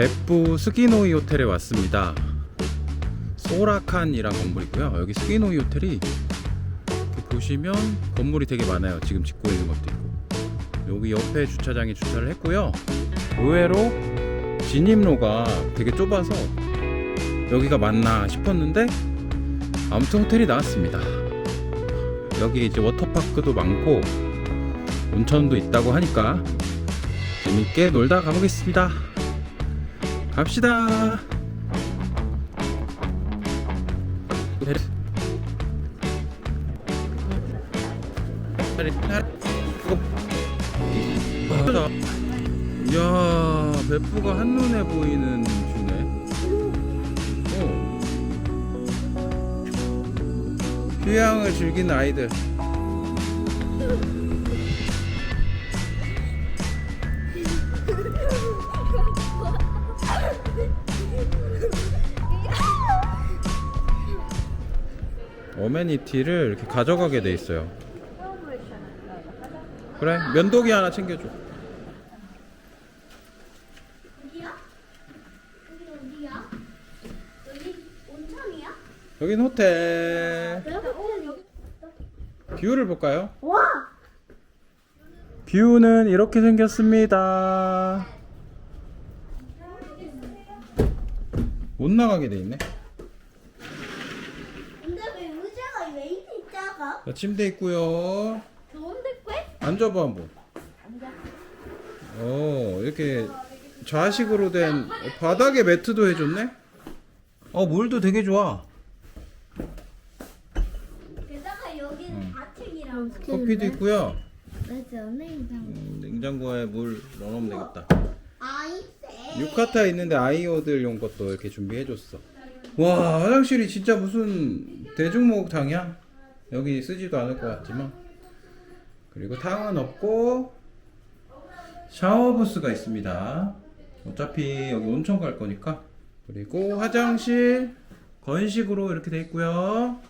別府스기노이 호텔에 왔습니다. 소라칸이란 건물이고요. 여기 스기노이 호텔이 보시면 건물이 되게 많아요. 지금 짓고 있는 것도 있고 여기 옆에 주차장에 주차를 했고요. 의외로 진입로가 되게 좁아서 여기가 맞나 싶었는데 아무튼 호텔이 나왔습니다. 여기 이제 워터파크도 많고 온천도 있다고 하니까 재밌게 놀다 가보겠습니다. 갑시다. 이야, 배프가 한눈에 보이는. 어. 휴양을 즐기는 아이들. 어메니티를 이렇게 가져가게 돼 있어요. 그래, 면도기 하나 챙겨줘. 여긴 호텔. 뷰를 볼까요? 와 뷰는 이렇게 생겼습니다. 못 나가게 돼 있네. 근데 왜 의자가 왜 이렇게 작아? 자, 침대 있고요. 좋은데 꽤? 앉아봐 한번. 어 이렇게 좌식으로 된 어, 바닥에 매트도 해줬네. 어 물도 되게 좋아. 게다가 여기는 좌측이랑 커피도 있고요. 맞아 냉장 음, 냉장고에 물 넣어놓으면 되겠다. 아이세 유카타 있는데 아이오들용 것도 이렇게 준비해줬어. 와 화장실이 진짜 무슨 대중목욕탕이야? 여기 쓰지도 않을 것 같지만 그리고 탕은 없고 샤워 부스가 있습니다. 어차피 여기 온천 갈 거니까 그리고 화장실 건식으로 이렇게 돼 있고요.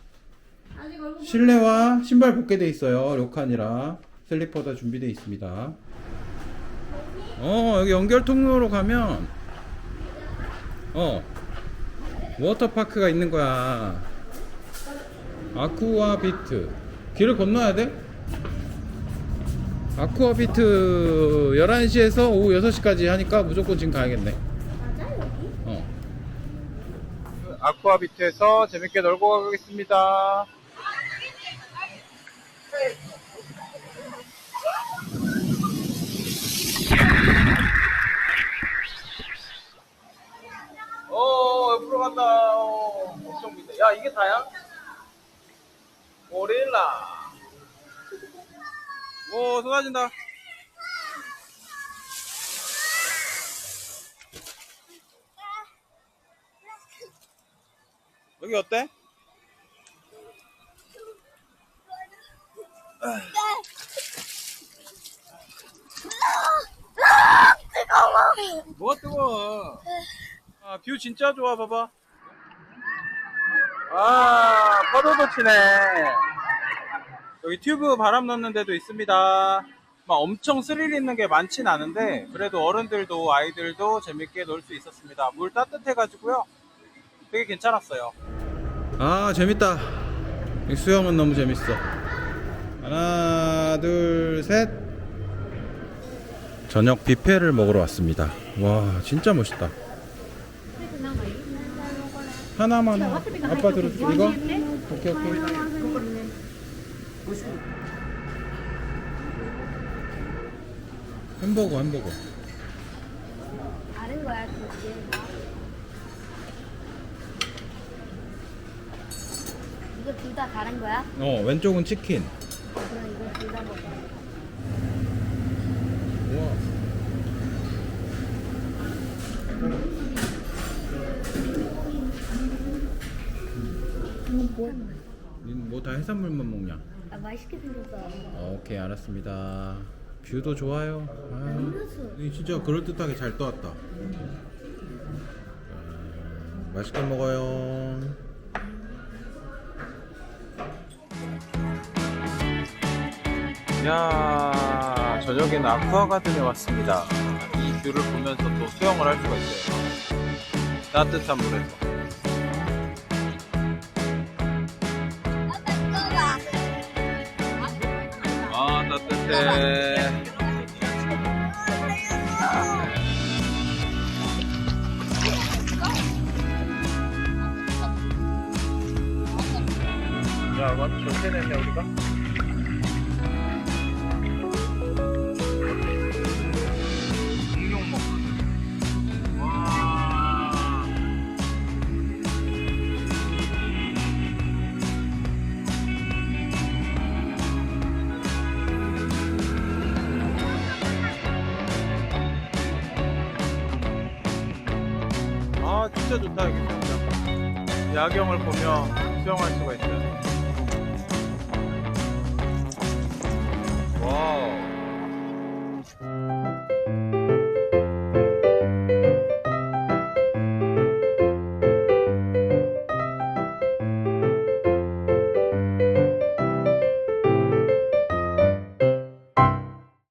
실내와 신발 벗게 돼 있어요. 료칸이라 슬리퍼도 준비돼 있습니다. 어 여기 연결 통로로 가면 어 워터파크가 있는 거야 아쿠아 비트 길을 건너야 돼? 아쿠아 비트 11시에서 오후 6시까지 하니까 무조건 지금 가야겠네 맞아 여기? 어 아쿠아 비트에서 재밌게 놀고 가겠습니다 어 옆으로 간다 어, 비다 야 이게 다야? 고릴라 오 쏟아진다 여기 어때? 뭐가 뜨거워? 아, 뷰 진짜 좋아, 봐봐. 아, 파도도 치네. 여기 튜브 바람 넣는 데도 있습니다. 막 엄청 스릴 있는 게 많진 않은데, 그래도 어른들도 아이들도 재밌게 놀 수 있었습니다. 물 따뜻해가지고요. 되게 괜찮았어요. 아, 재밌다. 이 수영은 너무 재밌어. 하나, 둘, 셋. 저녁 뷔페를 먹으러 왔습니다. 와, 진짜 멋있다. 하나만 해. 아빠 들어줄게. 이거? 오케이, 오케이. 햄버거, 햄버거. 다른 거야 그게 이거 둘 다 다른 거야? 어, 왼쪽은 치킨. 그럼 이거 둘 다 먹어 우와. 뭐다 해산물만 먹냐? 아 맛있게 생겼어 어, 오케이 알았습니다. 뷰도 좋아요. 아, 이 진짜 그럴 듯하게 잘 떠왔다. 아, 맛있게 먹어요. 야 저녁에는 아쿠아가든에 왔습니다. 이 뷰를 보면서 또 수영을 할 수가 있어요. 따뜻한 물에서. 아 따뜻해. 야, 완 좋게 냈네 우리가. 진짜 좋다 여기 수영장. 야경을 보며 수영할 수가 있어요. 와우.